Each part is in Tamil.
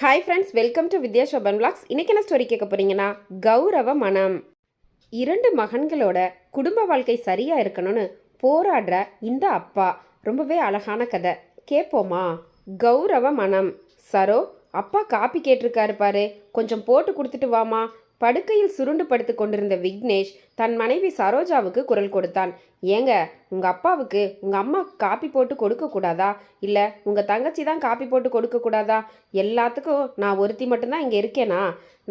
Hi friends welcome to Vidya Shobhan blogs இன்றைக்கி என்ன ஸ்டோரி கேட்க போகிறீங்கன்னா கௌரவ மனம். இரண்டு மகன்களோட குடும்ப வாழ்க்கை சரியாக இருக்கணும்னு போராடுற இந்த அப்பா. ரொம்பவே அழகான கதை. கேட்போமா? கௌரவ மனம். சரோ அப்பா காப்பி கேட்டிருக்காரு பாரு. கொஞ்சம் போட்டு கொடுத்துட்டு வாமா. படுக்கையில் சுருண்டு படுத்து கொண்டிருந்த விக்னேஷ் தன் மனைவி சரோஜாவுக்கு குரல் கொடுத்தான். ஏங்க உங்கள் அப்பாவுக்கு உங்கள் அம்மா காப்பி போட்டு கொடுக்கக்கூடாதா இல்லை உங்கள் தங்கச்சி தான் காப்பி போட்டு கொடுக்கக்கூடாதா எல்லாத்துக்கும் நான் ஒருத்தி மட்டும்தான் இங்கே இருக்கேனா?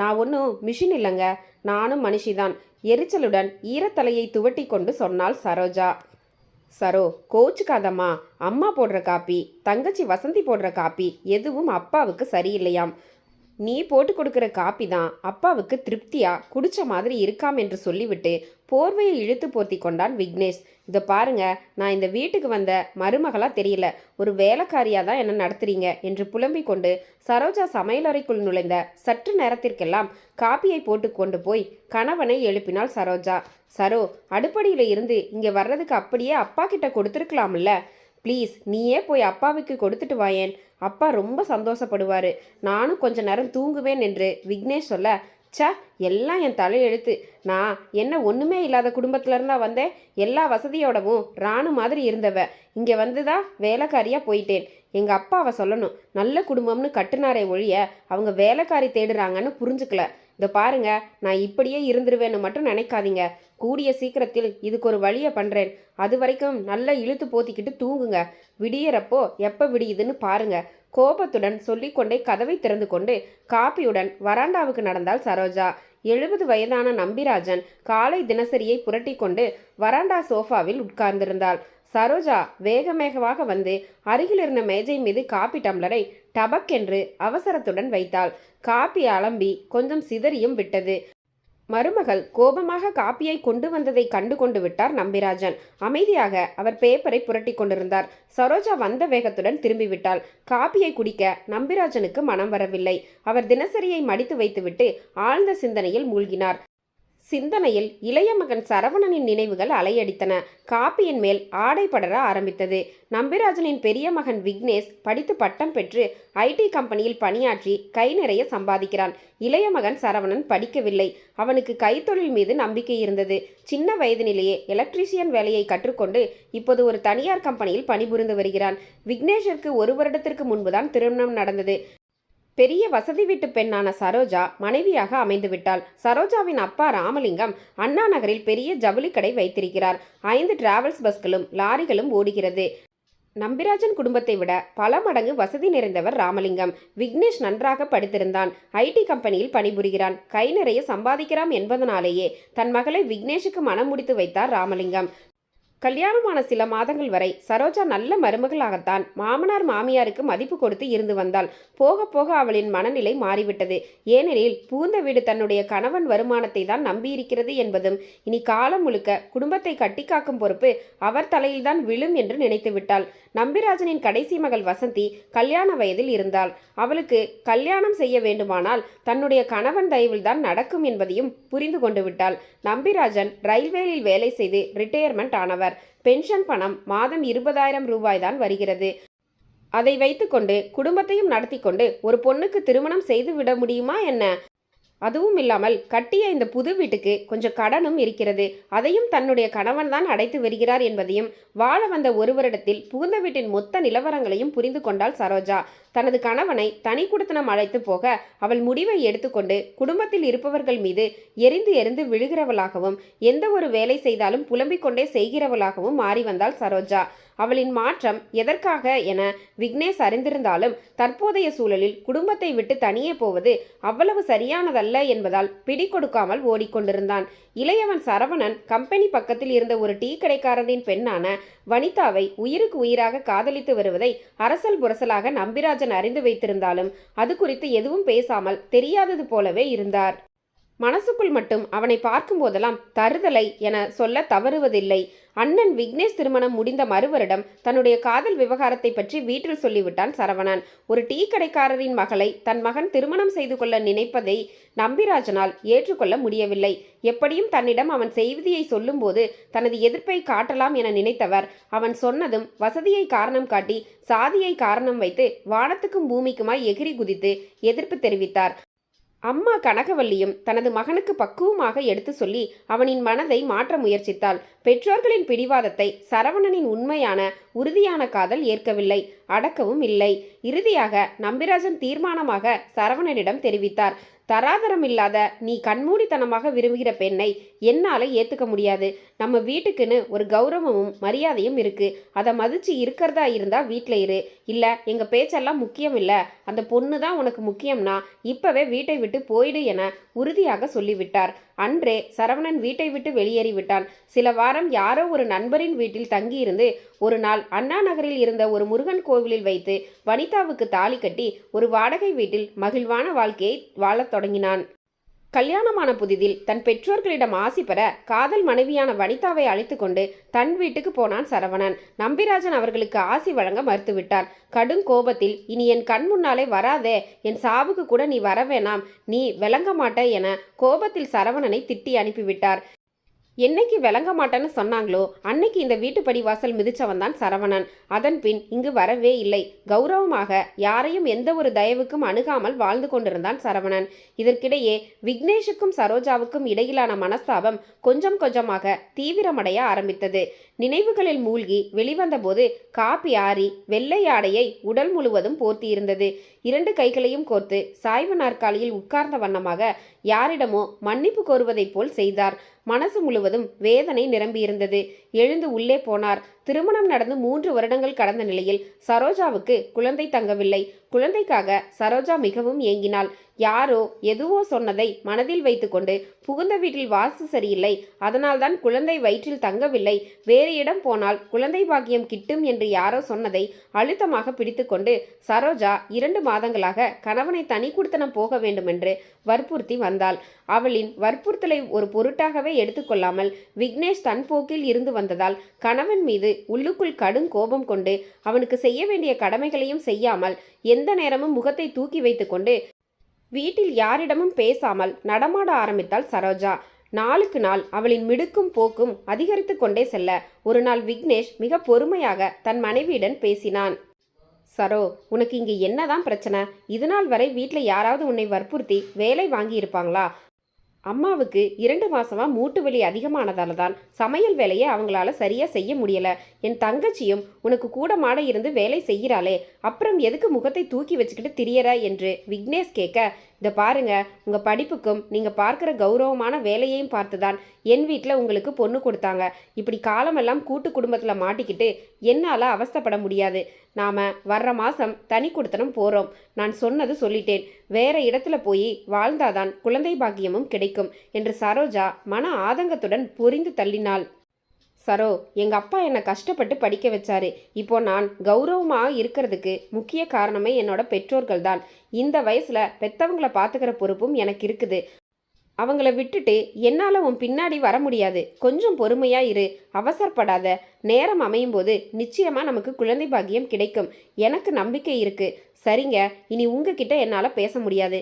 நான் ஒன்றும் மிஷின் இல்லைங்க. நானும் மனுஷி தான் எரிச்சலுடன் ஈரத்தலையை துவட்டி கொண்டு சொன்னாள் சரோஜா. சரோ கோச்சுக்காதம்மா. அம்மா போடுற காப்பி தங்கச்சி வசந்தி போடுற காப்பி எதுவும் அப்பாவுக்கு சரியில்லையாம். நீ போட்டு கொடுக்குற காப்பி தான் அப்பாவுக்கு திருப்தியா? குடிச்ச மாதிரி இருக்காம் என்று சொல்லிவிட்டு போர்வையை இழுத்து போர்த்தி கொண்டான் விக்னேஷ். இதை பாருங்க நான் இந்த வீட்டுக்கு வந்த மருமகளா தெரியல. ஒரு வேலைக்காரியா தான் என்ன நடத்துறீங்க? என்று புலம்பிக் கொண்டு சரோஜா சமையலறைக்குள் நுழைந்த சற்று நேரத்திற்கெல்லாம் காப்பியை போட்டு கொண்டு போய் கணவனை எழுப்பினாள் சரோஜா. சரோ அடுப்படியில இருந்து இங்கே வர்றதுக்கு அப்படியே அப்பா கிட்ட கொடுத்துருக்கலாம்ல? ப்ளீஸ் நீயே போய் அப்பாவுக்கு கொடுத்துட்டு வாயேன் அப்பா ரொம்ப சந்தோஷப்படுவார். நானும் கொஞ்ச நேரம் தூங்குவேன் என்று விக்னேஷ் சொல்ல ச்ச எல்லாம் என் தலையெழுத்து. நான் என்ன ஒன்றுமே இல்லாத குடும்பத்திலருந்தா வந்தேன். எல்லா வசதியோடவும் ராணு மாதிரி இருந்தவ. இங்கே வந்துதான் வேலைக்காரியாக போயிட்டேன். எங்கள் அப்பாவை சொல்லணும். நல்ல குடும்பம்னு கட்டுனாரே ஒழிய அவங்க வேலைக்காரி தேடுறாங்கன்னு புரிஞ்சுக்கல. இதை பாருங்க நான் இப்படியே இருந்துருவேன்னு மட்டும் நினைக்காதீங்க. கூடிய சீக்கிரத்தில் இதுக்கு ஒரு வழியை பண்ணுறேன் அது வரைக்கும் நல்லா இழுத்து போத்திக்கிட்டு தூங்குங்க. விடியறப்போ எப்போ விடியுதுன்னு பாருங்க. கோபத்துடன் சொல்லிக்கொண்டே கதவை திறந்து கொண்டு காப்பியுடன் வராண்டாவுக்கு நடந்தாள் சரோஜா. எழுபது வயதான நம்பிராஜன் காலை தினசரியை புரட்டி கொண்டு வராண்டா சோஃபாவில் உட்கார்ந்திருந்தாள். சரோஜா வேகமேகமாக வந்து அருகில் இருந்த மேஜை மீது காப்பி டம்ளரை டபக் என்று அவசரத்துடன் வைத்தாள். காப்பி அலம்பி கொஞ்சம் சிதறியும் விட்டது. மருமகள் கோபமாக காப்பியை கொண்டு வந்ததை கண்டு கொண்டு விட்டார் நம்பிராஜன். அமைதியாக அவர் பேப்பரை புரட்டி கொண்டிருந்தார். சரோஜா வந்த வேகத்துடன் திரும்பிவிட்டாள். காப்பியை குடிக்க நம்பிராஜனுக்கு மனம் வரவில்லை. அவர் தினசரியை மடித்து வைத்துவிட்டு ஆழ்ந்த சிந்தனையில் மூழ்கினார். சிந்தனையில் இளைய மகன் சரவணனின் நினைவுகள் அலையடித்தன. காப்பியின் மேல் ஆடை படர ஆரம்பித்தது. நம்பிராஜனின் பெரிய மகன் விக்னேஷ் படித்து பட்டம் பெற்று ஐடி கம்பெனியில் பணியாற்றி கை நிறைய சம்பாதிக்கிறான். இளைய மகன் சரவணன் படிக்கவில்லை. அவனுக்கு கைத்தொழில் மீது நம்பிக்கை இருந்தது. சின்ன வயதினிலேயே எலக்ட்ரீஷியன் வேலையை கற்றுக்கொண்டு இப்போது ஒரு தனியார் கம்பெனியில் பணிபுரிந்து வருகிறான். விக்னேஷிற்கு ஒரு வருடத்திற்கு முன்புதான் திருமணம் நடந்தது. பெரிய வசதி வீட்டு பெண்ணான சரோஜா மனைவியாக அமைந்துவிட்டாள். சரோஜாவின் அப்பா ராமலிங்கம் அண்ணா நகரில் பெரிய ஜவுளி கடை வைத்திருக்கிறார். ஐந்து டிராவல்ஸ் பஸ்களும் லாரிகளும் ஓடுகிறது. நம்பிராஜன் குடும்பத்தை விட பல மடங்கு வசதி நிறைந்தவர் ராமலிங்கம். விக்னேஷ் நன்றாக படித்திருந்தான். ஐடி கம்பெனியில் பணிபுரிகிறான். கை நிறைய சம்பாதிக்கிறான் என்பதனாலேயே தன் மகளை விக்னேஷுக்கு மனம் முடித்து வைத்தார் ராமலிங்கம். கல்யாணமான சில மாதங்கள் வரை சரோஜா நல்ல மருமகளாகத்தான் மாமனார் மாமியாருக்கு மதிப்பு கொடுத்து இருந்து வந்தாள். போக போக அவளின் மனநிலை மாறிவிட்டது. ஏனெனில் பூந்த வீடு தன்னுடைய கணவன் வருமானத்தை தான் நம்பியிருக்கிறது என்பதும் இனி காலம் முழுக்க குடும்பத்தை கட்டிக்காக்கும் பொறுப்பு அவர் தலையில்தான் விழும் என்று நினைத்து விட்டாள். நம்பிராஜனின் கடைசி மகள் வசந்தி கல்யாண வயதில் இருந்தாள். அவளுக்கு கல்யாணம் செய்ய வேண்டுமானால் தன்னுடைய கணவன் தயவில்தான் நடக்கும் என்பதையும் புரிந்து கொண்டு விட்டாள். நம்பிராஜன் ரயில்வேலில் வேலை செய்து ரிட்டையர்மெண்ட் ஆனவர். பென்ஷன் பணம் மாதம் இருபதாயிரம் ரூபாய் தான் வருகிறது. அதை வைத்துக்கொண்டு குடும்பத்தையும் நடத்தி கொண்டு ஒரு பொண்ணுக்கு திருமணம் செய்து விட முடியுமா என்ன? அதுவும் இல்லாமல் கட்டிய இந்த புது வீட்டுக்கு கொஞ்சம் கடனும் இருக்கிறது. அதையும் தன்னுடைய கணவன் தான் அடைத்து வருகிறார் என்பதையும் வாழ வந்த ஒரு வருடத்தில் புகுந்த வீட்டின் மொத்த நிலவரங்களையும் புரிந்து கொண்டாள் சரோஜா. தனது கணவனை தனி குடுத்தனம் அழைத்து போக அவள் முடிவை எடுத்துக்கொண்டு குடும்பத்தில் இருப்பவர்கள் மீது எரிந்து எரிந்து விழுகிறவளாகவும் எந்த ஒரு வேலை செய்தாலும் புலம்பிக் கொண்டே செய்கிறவளாகவும் மாறி வந்தாள் சரோஜா. அவளின் மாற்றம் எதற்காக என விக்னேஷ் அறிந்திருந்தாலும் தற்போதைய சூழலில் குடும்பத்தை விட்டு தனியே போவது அவ்வளவு சரியானதல்ல என்பதால் பிடி கொடுக்காமல் ஓடிக்கொண்டிருந்தான். இளையவன் சரவணன் கம்பெனி பக்கத்தில் இருந்த ஒரு டீ கடைக்காரரின் பெண்ணான வனிதாவை உயிருக்கு உயிராக காதலித்து வருவதை அரசல் புரசலாக நம்பிராஜன் அறிந்து வைத்திருந்தாலும் அது குறித்து எதுவும் பேசாமல் தெரியாதது போலவே இருந்தார். மனசுக்குள் மட்டும் அவனை பார்க்கும் போதெல்லாம் தருதலை என சொல்ல தவறுவதில்லை. அண்ணன் விக்னேஷ் திருமணம் முடிந்த மறுவருடம் தன்னுடைய காதல் விவகாரத்தை பற்றி வீட்டில் சொல்லிவிட்டான் சரவணன். ஒரு டீ கடைக்காரரின் மகளை தன் மகன் திருமணம் செய்து கொள்ள நினைப்பதை நம்பிராஜனால் ஏற்றுக்கொள்ள முடியவில்லை. எப்படியும் தன்னிடம் அவன் செய்தியை சொல்லும்போது தனது எதிர்ப்பை காட்டலாம் என நினைத்தவர். அவன் சொன்னதும் வசதியை காரணம் காட்டி சாதியை காரணம் வைத்து வானத்துக்கும் பூமிக்குமாய் எகிரி குதித்து எதிர்ப்பு தெரிவித்தார். அம்மா கனகவல்லியும் தனது மகனுக்கு பக்குவமாக எடுத்து சொல்லி அவனின் மனதை மாற்ற முயற்சித்தாள். பெற்றோர்களின் பிடிவாதத்தை சரவணனின் உண்மையான உறுதியான காதல் ஏற்கவில்லை அடக்கவும் இல்லை. இறுதியாக நம்பிராஜன் தீர்மானமாக சரவணனிடம் தெரிவித்தார். தராதரம் இல்லாத நீ கண்மூடித்தனமாக விரும்புகிற பெண்ணை என்னால் ஏற்றுக்க முடியாது. நம்ம வீட்டுக்குன்னு ஒரு கௌரவமும் மரியாதையும் இருக்குது அதை மதித்து இருக்கிறதா இருந்தால் வீட்டில் இரு. இல்லை எங்கள் பேச்செல்லாம் முக்கியம் இல்லை அந்த பொண்ணு தான் உனக்கு முக்கியம்னா இப்போவே வீட்டை விட்டு போயிடு என உறுதியாக சொல்லிவிட்டார். அன்றே சரவணன் வீட்டை விட்டு வெளியேறிவிட்டான் சில வாரம் யாரோ ஒரு நண்பரின் வீட்டில் தங்கியிருந்து ஒரு நாள் அண்ணா நகரில் இருந்த ஒரு முருகன் கோவிலில் வைத்து வனிதாவுக்கு தாலி கட்டி ஒரு வாடகை வீட்டில் மகிழ்வான வாழ்க்கையை வாழத் தொடங்கினான். கல்யாணமான புதிதில் தன் பெற்றோர்களிடம் ஆசி பெற காதல் மனைவியான வனிதாவை அழைத்து கொண்டு தன் வீட்டுக்கு போனான் சரவணன். நம்பிராஜன் அவர்களுக்கு ஆசி வழங்க மறுத்துவிட்டான். கடும் கோபத்தில் இனி என் கண் முன்னாலே வராதே என் சாவுக்கு கூட நீ வர வேணாம் நீ விளங்க மாட்ட என கோபத்தில் சரவணனை திட்டி அனுப்பிவிட்டார். என்னைக்கு விளங்க மாட்டேன்னு சொன்னாங்களோ அன்னைக்கு இந்த வீட்டுப்படி வாசல் மிதிச்சவன் தான் சரவணன். அதன் பின் இங்கு வரவே இல்லை. கௌரவமாக யாரையும் எந்த ஒரு தயவுக்கும் அணுகாமல் வாழ்ந்து கொண்டிருந்தான் சரவணன். இதற்கிடையே விக்னேஷுக்கும் சரோஜாவுக்கும் இடையிலான மனஸ்தாபம் கொஞ்சம் கொஞ்சமாக தீவிரமடைய ஆரம்பித்தது. நினைவுகளில் மூழ்கி வெளிவந்தபோது காப்பி ஆறி வெள்ளை ஆடையை உடல் முழுவதும் போர்த்தியிருந்தது. இரண்டு கைகளையும் கோர்த்து சாய்வு நாற்காலியில் உட்கார்ந்த வண்ணமாக யாரிடமோ மன்னிப்பு கோருவதைப் போல் செய்தார். மனசு முழுவதும் வேதனை நிரம்பியிருந்தது. எழுந்து உள்ளே போனார். திருமணம் நடந்து மூன்று வருடங்கள் கடந்த நிலையில் சரோஜாவுக்கு குழந்தை தங்கவில்லை. குழந்தைக்காக சரோஜா மிகவும் ஏங்கினாள். யாரோ எதுவோ சொன்னதை மனதில் வைத்துக்கொண்டு புகுந்த வீட்டில் வாசு சரியில்லை. அதனால்தான் குழந்தை வயிற்றில் தங்கவில்லை. வேறு இடம் போனால் குழந்தை பாக்கியம் கிட்டும் என்று யாரோ சொன்னதை அழுத்தமாக பிடித்துக்கொண்டு சரோஜா இரண்டு மாதங்களாக கணவனை தனி குடுத்தனம் போக வேண்டுமென்று வற்புறுத்தி வந்தாள். அவளின் வற்புறுத்தலை ஒரு பொருட்டாகவே எடுத்துக்கொள்ளாமல் விக்னேஷ் தன் போக்கில் இருந்து வந்ததால் கணவன் மீது உள்ளுக்குள் கடும் கோபம் கொண்டு அவனுக்கு செய்ய வேண்டிய கடமைகளையும் செய்யாமல் எந்த நேரமும் முகத்தை தூக்கி வைத்துக்கொண்டு வீட்டில் யாரிடமும் பேசாமல் நடமாட ஆரம்பித்தாள் சரோஜா. நாளுக்கு நாள் அவளின் மிடுக்கும் போக்கும் அதிகரித்து கொண்டே செல்ல ஒரு நாள் விக்னேஷ் மிக பொறுமையாக தன் மனைவியுடன் பேசினான். சரோ உனக்கு இங்கே என்னதான் பிரச்சனை? இதுநாள் வரை வீட்டில் யாராவது உன்னை வற்புறுத்தி வேலை வாங்கியிருப்பாங்களா? அம்மாவுக்கு இரண்டு மாசமா மூட்டு வலி அதிகமானதால தான் சமையல் வேலையை அவங்களால சரியா செய்ய முடியல. என் தங்கச்சியும் உனக்கு கூட மாட இருந்து வேலை செய்கிறாளே அப்புறம் எதுக்கு முகத்தை தூக்கி வச்சுக்கிட்டு திரியற என்று விக்னேஷ் கேட்க இதை பாருங்க உங்கள் படிப்புக்கும் நீங்கள் பார்க்குற கௌரவமான வேலையையும் பார்த்து தான் என் வீட்டில் உங்களுக்கு பொண்ணு கொடுத்தாங்க. இப்படி காலமெல்லாம் கூட்டு குடும்பத்தில் மாட்டிக்கிட்டு என்னால் அவஸ்தைப்பட முடியாது. நாம் வர்ற மாதம் தனி கொடுத்தனம் போகிறோம் நான் சொன்னது சொல்லிட்டேன். வேற இடத்துல போய் வாழ்ந்தாதான் குழந்தை பாக்கியமும் கிடைக்கும் என்று சரோஜா மன ஆதங்கத்துடன் புரிந்து தள்ளினாள். சரோ எங்க அப்பா என்னை கஷ்டப்பட்டு படிக்க வச்சாரு. இப்போ நான் கௌரவமாக இருக்கிறதுக்கு முக்கிய காரணமே என்னோட பெற்றோர்கள் தான் இந்த வயசுல பெத்தவங்களை பார்த்துக்கிற பொறுப்பும் எனக்கு இருக்குது. அவங்கள விட்டுட்டு என்னால் உன் பின்னாடி வர முடியாது. கொஞ்சம் பொறுமையா இரு. அவசரப்படாத. நேரம் அமையும் போது நிச்சயமா நமக்கு குழந்தை பாக்கியம் கிடைக்கும். எனக்கு நம்பிக்கை இருக்கு. சரிங்க. இனி உங்ககிட்ட என்னால் பேச முடியாது.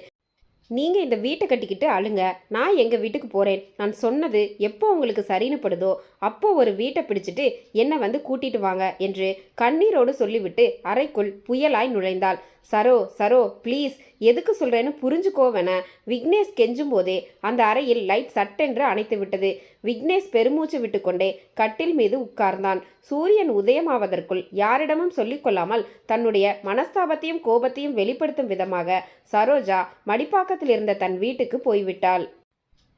நீங்கள் இந்த வீட்டை கட்டிக்கிட்டு அழுங்க. நான் எங்கள் வீட்டுக்கு போகிறேன் நான் சொன்னது எப்போ உங்களுக்கு சரின்னு படுதோ அப்போ ஒரு வீட்டை பிடிச்சிட்டு என்னை வந்து கூட்டிட்டு வாங்க என்று கண்ணீரோடு சொல்லிவிட்டு அறைக்குள் புயலாய் நுழைந்தாள். சரோ சரோ ப்ளீஸ் எதுக்கு சொல்கிறேன்னு புரிஞ்சுக்கோவென விக்னேஷ் கெஞ்சும் போதே அந்த அறையில் லைட் சட்டென்று அணைத்து விட்டது. விக்னேஷ் பெருமூச்சு விட்டுக்கொண்டே கட்டில் மீது உட்கார்ந்தான். சூரியன் உதயமாவதற்குள் யாரிடமும் சொல்லிக்கொள்ளாமல் தன்னுடைய மனஸ்தாபத்தையும் கோபத்தையும் வெளிப்படுத்தும் விதமாக சரோஜா மடிப்பாக்கத்தில் இருந்த தன் வீட்டுக்கு போய்விட்டாள்.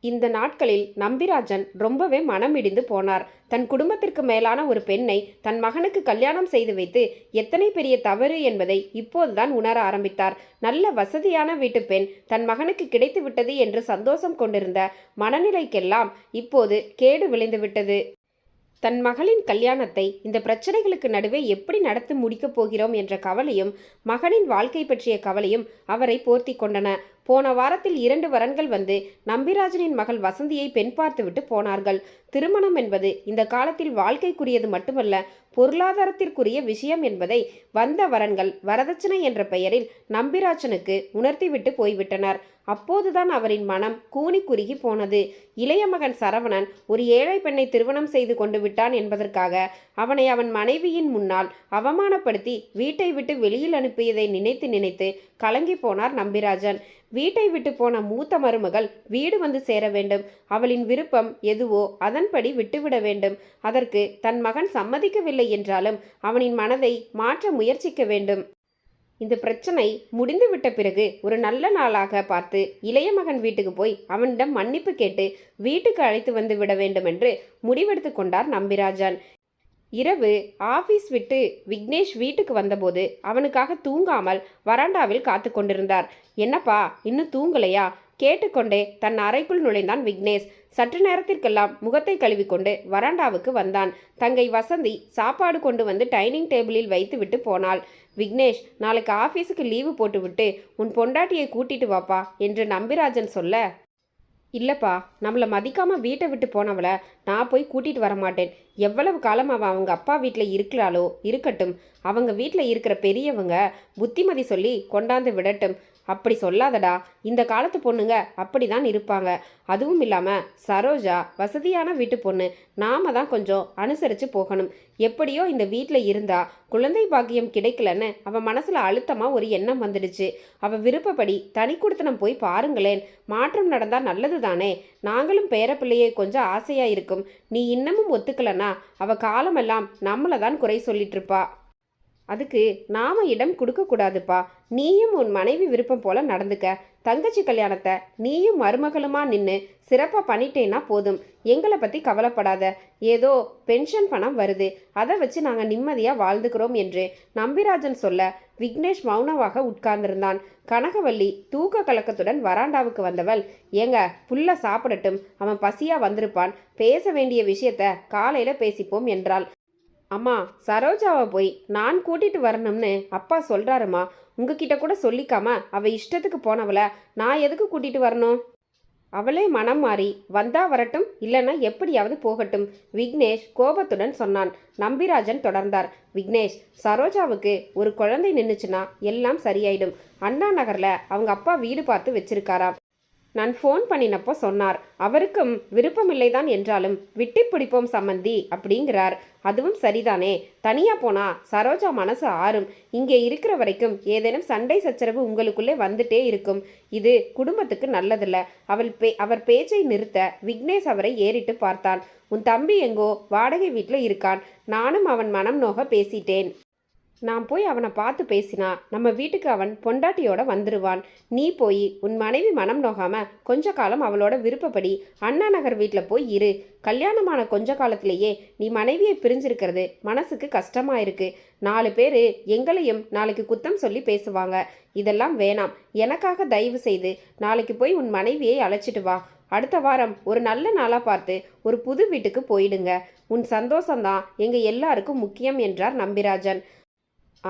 இந்த நாட்களில் நம்பிராஜன் ரொம்பவே மனமிடிந்து போனார். தன் குடும்பத்திற்கு மேலான ஒரு பெண்ணை தன் மகனுக்கு கல்யாணம் செய்து வைத்து எத்தனை பெரிய தவறு என்பதை இப்போதுதான் உணர ஆரம்பித்தார். நல்ல வசதியான வீட்டு பெண் தன் மகனுக்கு கிடைத்து விட்டது என்று சந்தோஷம் கொண்டிருந்த மனநிலைக்கெல்லாம் இப்போது கேடு விளைந்து விட்டது தன் மகளின் கல்யாணத்தை இந்த பிரச்சனைகளுக்கு நடுவே எப்படி நடத்தி முடிக்கப் போகிறோம் என்ற கவலையும் மகனின் வாழ்க்கை பற்றிய கவலையும் அவரை போர்த்தி கொண்டன. போன வாரத்தில் இரண்டு வரன்கள் வந்து நம்பிராஜனின் மகள் வசந்தியை பெண் பார்த்துவிட்டு போனார்கள். திருமணம் என்பது இந்த காலத்தில் வாழ்க்கைக்குரியது மட்டுமல்ல பொருளாதாரத்திற்குரிய விஷயம் என்பதை வந்த வரன்கள் வரதட்சணை என்ற பெயரில் நம்பிராஜனுக்கு உணர்த்திவிட்டு போய்விட்டனர். அப்போதுதான் அவரின் மனம் கூனி குறுகி போனது. இளைய மகன் சரவணன் ஒரு ஏழை பெண்ணை திருமணம் செய்து கொண்டு விட்டான் என்பதற்காக அவனை அவன் மனைவியின் முன்னால் அவமானப்படுத்தி வீட்டை விட்டு வெளியில் அனுப்பியதை நினைத்து நினைத்து கலங்கி போனார் நம்பிராஜன். வீட்டை விட்டு போன மூத்த மருமகள் வீடு வந்து சேர வேண்டும். அவளின் விருப்பம் எதுவோ அதன்படி விட்டுவிட வேண்டும். அதற்கு தன் மகன் சம்மதிக்கவில்லை என்றாலும் அவனின் மனதை மாற்ற முயற்சிக்க வேண்டும். இந்த பிரச்சனை முடிந்துவிட்ட பிறகு ஒரு நல்ல நாளாக பார்த்து இளைய மகன் வீட்டுக்கு போய் அவனிடம் மன்னிப்பு கேட்டு வீட்டுக்கு அழைத்து வந்து விட வேண்டும் என்று முடிவெடுத்து கொண்டார் நம்பிராஜன். இரவு ஆபீஸ் விட்டு விக்னேஷ் வீட்டுக்கு வந்தபோது அவனுக்காக தூங்காமல் வராண்டாவில் காத்து கொண்டிருந்தார். என்னப்பா இன்னும் தூங்கலையா? கேட்டுக்கொண்டே தன் அறைக்குள் நுழைந்தான் விக்னேஷ். சற்று நேரத்திற்கெல்லாம் முகத்தை கழுவிக்கொண்டு வராண்டாவுக்கு வந்தான். தங்கை வசந்தி சாப்பாடு கொண்டு வந்து டைனிங் டேபிளில் வைத்துவிட்டு போனாள். விக்னேஷ் நாளைக்கு ஆஃபீஸுக்கு லீவு போட்டுவிட்டு உன் பொண்டாட்டியை கூட்டிட்டு வாப்பா என்று நம்பிராஜன் சொல்ல இல்லைப்பா நம்மளை மதிக்காமல் வீட்டை விட்டு போனவளை நான் போய் கூட்டிகிட்டு வர மாட்டேன் எவ்வளவு காலம் அவள் அவங்க அப்பா வீட்டில் இருக்கிறாளோ இருக்கட்டும். அவங்க வீட்டில் இருக்கிற பெரியவங்க புத்திமதி சொல்லி கொண்டாந்து விடட்டும். அப்படி சொல்லாதடா. இந்த காலத்து பொண்ணுங்க அப்படி தான் இருப்பாங்க. அதுவும் இல்லாமல் சரோஜா வசதியான வீட்டு பொண்ணு. நாம தான் கொஞ்சம் அனுசரித்து போகணும். எப்படியோ இந்த வீட்டில் இருந்தா குழந்தை பாக்கியம் கிடைக்கலன்னு அவன் மனசில் அழுத்தமாக ஒரு எண்ணம் வந்துடுச்சு. அவள் விருப்பப்படி தனி கொடுத்தனம் போய் பாருங்களேன். மாற்றம் நடந்தால் நல்லது தானே நாங்களும் பேரப்பிள்ளையே கொஞ்சம் ஆசையாக இருக்கும். நீ இன்னமும் ஒத்துக்கலன்னா அவள் காலமெல்லாம் நம்மளை தான் குறை சொல்லிட்டு இருப்பா. அதுக்கு நாம இடம் கொடுக்கக்கூடாதுப்பா நீயும் உன் மனைவி விருப்பம் போல நடந்துக்க. தங்கச்சி கல்யாணத்தை நீயும் மருமகளுமா நின்று சிறப்பாக பண்ணிட்டேன்னா போதும். எங்களை பற்றி கவலைப்படாத. ஏதோ பென்ஷன் பணம் வருது. அதை வச்சு நாங்கள் நிம்மதியாக வாழ்ந்துக்கிறோம் என்று நம்பிராஜன் சொல்ல விக்னேஷ் மௌனமாக உட்கார்ந்திருந்தான். கனகவல்லி தூக்க கலக்கத்துடன் வராண்டாவுக்கு வந்தவள் ஏங்க புல்ல சாப்பிடட்டும். அவன் பசியாக வந்திருப்பான். பேச வேண்டிய விஷயத்த காலையில் பேசிப்போம் என்றாள். அம்மா சரோஜாவை போய் நான் கூட்டிட்டு வரணும்னு அப்பா சொல்கிறாருமா உங்ககிட்ட கூட சொல்லிக்காம அவள் இஷ்டத்துக்கு போனவளை நான் எதுக்கு கூட்டிட்டு வரணும்? அவளே மனம் மாறி வந்தா வரட்டும் இல்லைன்னா எப்படியாவது போகட்டும். விக்னேஷ் கோபத்துடன் சொன்னான். நம்பிராஜன் தொடர்ந்தார். விக்னேஷ் சரோஜாவுக்கு ஒரு குழந்தை நின்றுச்சுன்னா எல்லாம் சரியாயிடும். அண்ணா நகரில் அவங்க அப்பா வீடு பார்த்து வச்சிருக்காராம். நான் ஃபோன் பண்ணினப்போ சொன்னார் அவருக்கும் விருப்பமில்லைதான் என்றாலும் விட்டி பிடிப்போம் சம்மந்தி அப்படிங்கிறார். அதுவும் சரிதானே? தனியாக போனா சரோஜா மனசு ஆறும். இங்கே இருக்கிற வரைக்கும் ஏதேனும் சண்டை சச்சரவு உங்களுக்குள்ளே வந்துட்டே இருக்கும். இது குடும்பத்துக்கு நல்லதில்ல. அவள் பே அவர் பேச்சை நிறுத்த விக்னேஷ் அவரை ஏறிட்டு பார்த்தான். உன் தம்பி எங்கோ வாடகை வீட்டில் இருக்கான். நானும் அவன் மனம் நோக பேசிட்டேன். நான் போய் அவனை பார்த்து பேசினா நம்ம வீட்டுக்கு அவன் பொண்டாட்டியோட வந்துடுவான் நீ போய் உன் மனைவி மனம் நோகாம கொஞ்ச காலம் அவளோட விருப்பப்படி அண்ணா நகர் வீட்டில் போய் இரு. கல்யாணமான கொஞ்ச காலத்திலேயே நீ மனைவியை பிரிஞ்சிருக்கிறது மனசுக்கு கஷ்டமா இருக்கு. நாலு பேர் எங்களையும் நாளைக்கு குத்தம் சொல்லி பேசுவாங்க. இதெல்லாம் வேணாம். எனக்காக தயவு செய்து நாளைக்கு போய் உன் மனைவியை அழைச்சிட்டு வா. அடுத்த வாரம் ஒரு நல்ல நாளாக பார்த்து ஒரு புது வீட்டுக்கு போயிடுங்க. உன் சந்தோஷம்தான் எங்கள் எல்லாருக்கும் முக்கியம் என்றார் நம்பிராஜன்.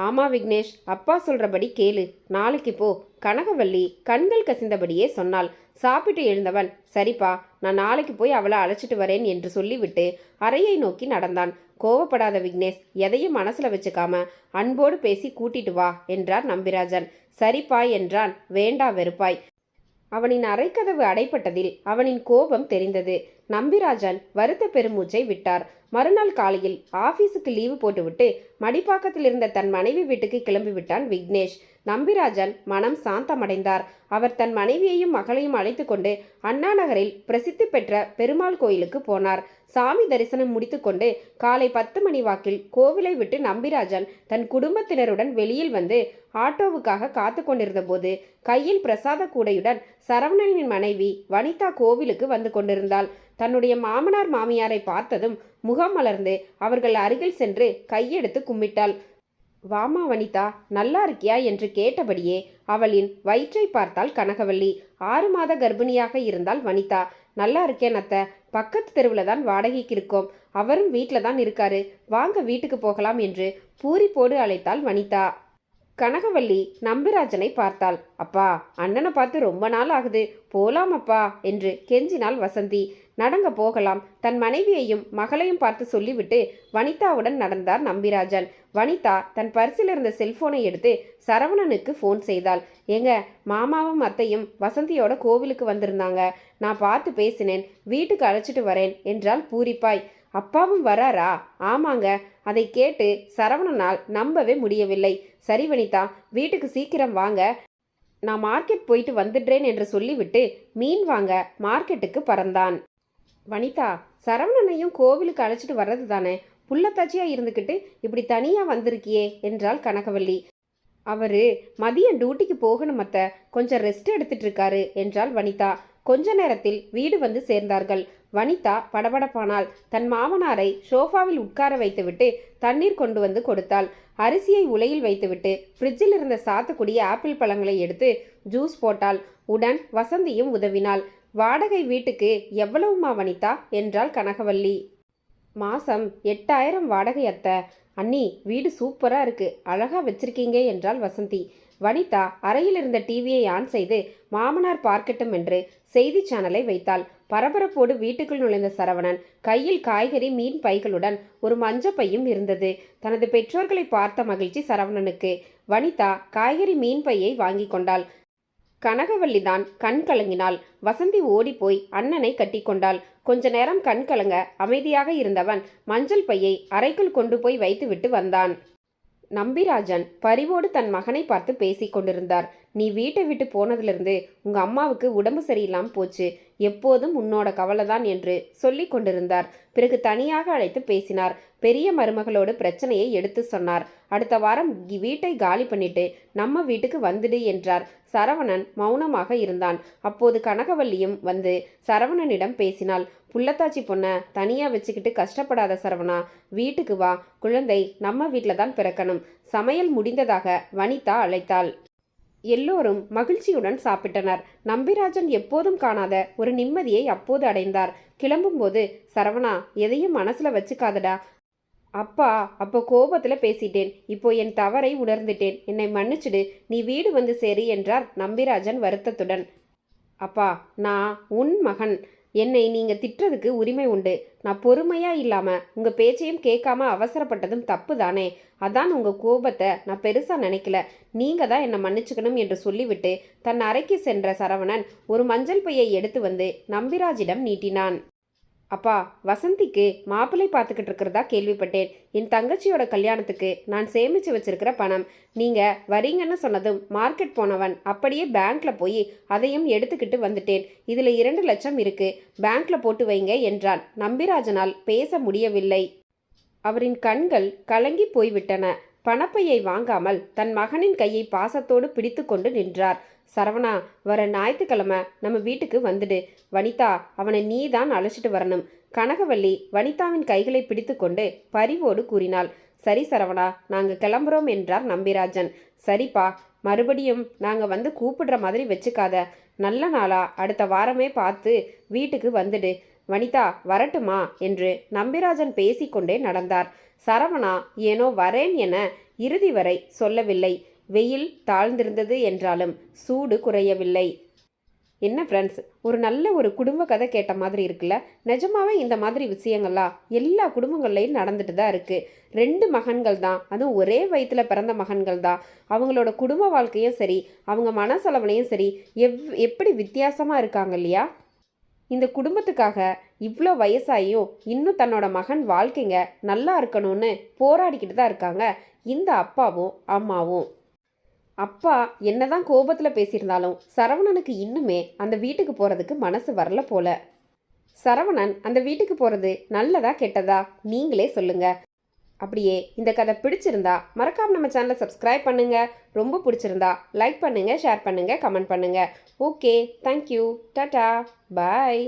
ஆமாம் விக்னேஷ் அப்பா சொல்கிறபடி கேளு. நாளைக்கு போ. கனகவல்லி கண்கள் கசிந்தபடியே சொன்னாள். சாப்பிட்டு எழுந்தவன் சரிப்பா நான் நாளைக்கு போய் அவளை அழைச்சிட்டு வரேன் என்று சொல்லிவிட்டு அறையை நோக்கி நடந்தான். கோவப்படாத விக்னேஷ் எதையும் மனசில் வச்சுக்காம அன்போடு பேசி கூட்டிட்டு வா என்றார் நம்பிராஜன். சரிப்பா என்றான். வேண்டா வெறுப்பாய். அவனின் அரைக்கதவு அடைப்பட்டதில் அவனின் கோபம் தெரிந்தது. நம்பிராஜன் வருத்த பெருமூச்சை விட்டார். மறுநாள் காலையில் ஆபீஸுக்கு லீவு போட்டுவிட்டு மடிப்பாக்கத்தில் இருந்த தன் மனைவி வீட்டுக்கு கிளம்பிவிட்டான் விக்னேஷ். நம்பிராஜன் மனம் சாந்தமடைந்தார். அவர் தன் மனைவியையும் மகளையும் அழைத்து கொண்டு அண்ணா நகரில் பிரசித்தி பெற்ற பெருமாள் கோயிலுக்கு போனார். சாமி தரிசனம் முடித்துக்கொண்டு காலை பத்து மணி வாக்கில் கோவிலை விட்டு நம்பிராஜன் தன் குடும்பத்தினருடன் வெளியில் வந்து ஆட்டோவுக்காக காத்து கொண்டிருந்த போது கையில் பிரசாத கூடையுடன் சரவணனின் மனைவி வனிதா கோவிலுக்கு வந்து கொண்டிருந்தாள். தன்னுடைய மாமனார் மாமியாரை பார்த்ததும் முகம் மலர்ந்து அவர்கள் அருகில் சென்று கையெடுத்து கும்பிட்டாள். வாமா வனிதா நல்லா இருக்கியா? என்று கேட்டபடியே அவளின் வயிற்றை பார்த்தாள் கனகவல்லி. ஆறு மாத கர்ப்பிணியாக இருந்தால் வனிதா. நல்லா இருக்கேன் அத்தை. பக்கத்து தெருவில் தான் வாடகைக்கு இருக்கோம். அவரும் வீட்டில் தான் இருக்காரு. வாங்க வீட்டுக்கு போகலாம் என்று பூரிப்போடு அழைத்தாள் வனிதா. கனகவல்லி நம்பிராஜனை பார்த்தாள். அப்பா அண்ணனை பார்த்து ரொம்ப நாள் ஆகுது. போலாம் அப்பா என்று கெஞ்சினாள் வசந்தி. நடங்க போகலாம். தன் மனைவியையும் மகளையும் பார்த்து சொல்லிவிட்டு வனிதாவுடன் நடந்தார் நம்பிராஜன். வனிதா தன் பர்சில் இருந்த செல்போனை எடுத்து சரவணனுக்கு ஃபோன் செய்தாள். ஏங்க மாமாவும் அத்தையும் வசந்தியோட கோவிலுக்கு வந்திருந்தாங்க. நான் பார்த்து பேசினேன். வீட்டுக்கு அழைச்சிட்டு வரேன் என்றாள் பூரிப்பாய். அப்பாவும் வராரா? ஆமாங்க. அதை கேட்டு சரவணனால் நம்பவே முடியவில்லை. சரி வனிதா வீட்டுக்கு சீக்கிரம் வாங்க. நான் மார்க்கெட் போயிட்டு வந்துடுறேன் என்று சொல்லிவிட்டு மீன் வாங்க மார்க்கெட்டுக்கு பறந்தான். வனிதா சரவணனையும் கோவிலுக்கு அழைச்சிட்டு வர்றது தானே? புள்ளத்தாச்சியாக இருந்துக்கிட்டு இப்படி தனியாக வந்திருக்கியே என்றாள் கனகவல்லி. அவரு மதியம் டியூட்டிக்கு போகணும் அத்த. கொஞ்சம் ரெஸ்ட் எடுத்துட்டு இருக்காரு என்றாள் வனிதா. கொஞ்ச நேரத்தில் வீடு வந்து சேர்ந்தார்கள். வனிதா படபடப்பானாள். தன் மாமனாரை சோஃபாவில் உட்கார வைத்துவிட்டு தண்ணீர் கொண்டு வந்து கொடுத்தாள். அரிசியை உலையில் வைத்துவிட்டு ஃப்ரிட்ஜில் இருந்த சாத்துக்குடி ஆப்பிள் பழங்களை எடுத்து ஜூஸ் போட்டாள். உடன் வசந்தியும் உதவினாள். வாடகை வீட்டுக்கு எவ்வளவுமா வனிதா? என்றாள் கனகவல்லி. மாசம் எட்டாயிரம் வாடகை அத்தை. அண்ணி வீடு சூப்பராக இருக்கு. அழகா வச்சிருக்கீங்க என்றாள் வசந்தி. வனிதா அறையில் இருந்த டிவியை ஆன் செய்து மாமனார் பார்க்கட்டும் என்று செய்தி சேனலை வைத்தாள். பரபரப்போடு வீட்டுக்குள் நுழைந்த சரவணன் கையில் காய்கறி மீன் பைகளுடன் ஒரு மஞ்சப்பையும் இருந்தது. தனது பெற்றோர்களை பார்த்த மகிழ்ச்சி சரவணனுக்கு. வனிதா காய்கறி மீன் பையை வாங்கி கொண்டாள். கனகவல்லி தான் கண் கலங்கினாள். வசந்தி ஓடிப்போய் அண்ணனை கட்டிக்கொண்டாள் கொஞ்ச நேரம் கண் கலங்க அமைதியாக இருந்தவன் மஞ்சள் பையை அறைக்குள் கொண்டு போய் வைத்துவிட்டு வந்தான். நம்பிராஜன் பரிவோடு தன் மகனை பார்த்து பேசிக் கொண்டிருந்தார். நீ வீட்டை விட்டு போனதிலிருந்து உங்க அம்மாவுக்கு உடம்பு சரியில்லாம போச்சு. எப்போதும் உன்னோட கவலைதான் என்று சொல்லி கொண்டிருந்தார். பிறகு தனியாக அழைத்து பேசினார். பெரிய மருமகளோடு பிரச்சனையை எடுத்து சொன்னார். அடுத்த வாரம் வீட்டை காலி பண்ணிட்டு நம்ம வீட்டுக்கு வந்துடு என்றார். சரவணன் மௌனமாக இருந்தான். அப்போது கனகவல்லியும் வந்து சரவணனிடம் பேசினாள். புள்ளத்தாச்சி பொண்ண தனியா வச்சுக்கிட்டு கஷ்டப்படாத சரவணா வீட்டுக்கு வா. குழந்தை நம்ம வீட்டில் தான் பிறக்கணும். சமையல் முடிந்ததாக வனிதா அழைத்தாள். எல்லோரும் மகிழ்ச்சியுடன் சாப்பிட்டனர். நம்பிராஜன் எப்போதும் காணாத ஒரு நிம்மதியை அப்போது அடைந்தார். கிளம்பும்போது சரவணா எதையும் மனசுல வச்சுக்காதடா. அப்பா அப்போ கோபத்தில் பேசிட்டேன். இப்போ என் தவறை உணர்ந்துட்டேன். என்னை மன்னிச்சிடு. நீ வீடு வந்து சேரு என்றார் நம்பிராஜன் வருத்தத்துடன். அப்பா நான் உன் மகன். என்னை நீங்கள் திட்டுறதுக்கு உரிமை உண்டு. நான் பொறுமையாக இல்லாமல் உங்கள் பேச்சையும் கேட்காம அவசரப்பட்டதும் தப்பு தானே அதான் உங்கள் கோபத்தை நான் பெருசாக நினைக்கல. நீங்கள் தான் என்னை மன்னிச்சுக்கணும் என்று சொல்லிவிட்டு தன் அறைக்கு சென்ற சரவணன் ஒரு மஞ்சள் பையை எடுத்து வந்து நம்பிராஜிடம் நீட்டினான். அப்பா வசந்திக்கு மாப்பிள்ளை பார்த்துக்கிட்டு இருக்கிறதா கேள்விப்பட்டேன். என் தங்கச்சியோட கல்யாணத்துக்கு நான் சேமித்து வச்சிருக்கிற பணம். நீங்கள் வரீங்கன்னு சொன்னதும் மார்க்கெட் போனவன் அப்படியே பேங்க்ல போய் அதையும் எடுத்துக்கிட்டு வந்துட்டேன். இதில் இரண்டு லட்சம் இருக்கு. பேங்க்ல போட்டு வைங்க என்றான். நம்பிராஜனால் பேச முடியவில்லை. அவரின் கண்கள் கலங்கி போய்விட்டன. பணப்பையை வாங்காமல் தன் மகனின் கையை பாசத்தோடு பிடித்துக்கொண்டு நின்றார். சரவணா வர ஞாயிற்றுக்கிழமை நம்ம வீட்டுக்கு வந்துடு. வனிதா அவனை நீ தான் அழைச்சிட்டு வரணும். கனகவல்லி வனிதாவின் கைகளை பிடித்துக்கொண்டு பரிவோடு கூறினாள். சரி சரவணா நாங்கள் கிளம்புறோம் என்றார் நம்பிராஜன். சரிப்பா மறுபடியும் நாங்கள் வந்து கூப்பிடுற மாதிரி வச்சுக்காத. நல்ல நாளா அடுத்த வாரமே பார்த்து வீட்டுக்கு வந்துடு. வனிதா வரட்டுமா? என்று நம்பிராஜன் பேசிக்கொண்டே நடந்தார். சரவணா ஏனோ வரேன் என இறுதி வரை சொல்லவில்லை. வெயில் தாழ்ந்திருந்தது என்றாலும் சூடு குறையவில்லை. என்ன ஃப்ரெண்ட்ஸ் ஒரு நல்ல ஒரு குடும்ப கதை கேட்ட மாதிரி இருக்குல்ல? நிஜமாவே இந்த மாதிரி விஷயங்கள்லாம் எல்லா குடும்பங்கள்லையும் நடந்துட்டு தான் இருக்குது ரெண்டு மகன்கள் தான். அதுவும் ஒரே வயிற்றில் பிறந்த மகன்கள் தான். அவங்களோட குடும்ப வாழ்க்கையும் சரி அவங்க மனசளவுலையும் சரி எவ் எப்படி வித்தியாசமாக இருக்காங்க இல்லையா? இந்த குடும்பத்துக்காக இவ்வளோ வயசாகியும் இன்னும் தன்னோட மகன் வாழ்க்கைங்க நல்லா இருக்கணும்னு போராடிக்கிட்டு தான் இருக்காங்க. இந்த அப்பாவும் அம்மாவும். அப்பா என்னதான் கோபத்தில் பேசியிருந்தாலும் சரவணனுக்கு இன்னுமே அந்த வீட்டுக்கு போகிறதுக்கு மனசு வரல போல. சரவணன் அந்த வீட்டுக்கு போகிறது நல்லதா கெட்டதா? நீங்களே சொல்லுங்க. அப்படியே இந்த கதை பிடிச்சிருந்தா மறக்காம நம்ம சேனலை சப்ஸ்கிரைப் பண்ணுங்க. ரொம்ப பிடிச்சிருந்தா லைக் பண்ணுங்க ஷேர் பண்ணுங்க கமெண்ட் பண்ணுங்க. ஓகே தேங்க்யூ டாடா பாய்